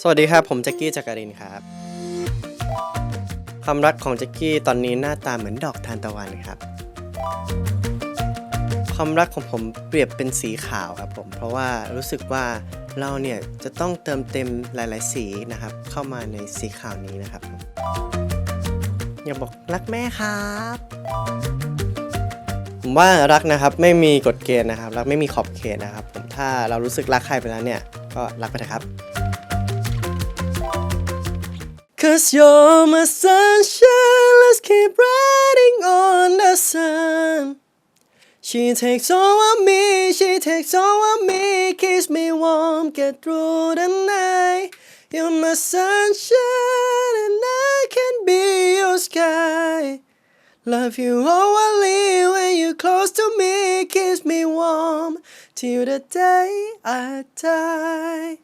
สวัสดีครับ ผมแจ็คกี้จักรินครับ ความรักของแจ็คกี้ตอนนี้หน้าตาเหมือนดอกทานตะวันครับ ความรักของผมเปรียบเป็นสีขาวครับผม เพราะว่ารู้สึกว่าเราเนี่ยจะต้องเติมเต็มหลาย ๆ สีนะครับ เข้ามาในสีขาวนี้นะครับอยากบอกรักแม่ครับผมว่ารักนะครับไม่มีกฎเกณฑ์นะครับ รักไม่มีขอบเขตนะครับ ผมถ้าเรารู้สึกรักใครไปแล้วเนี่ย ก็รักไปเถอะครับ Cause you're my sunshine, let's keep riding on the sun. She takes all of me, she takes all of me, keeps me warm, get through the night. You're my sunshine, and I can be your sky. Love you overly when you're close to me, keeps me warm till the day I die.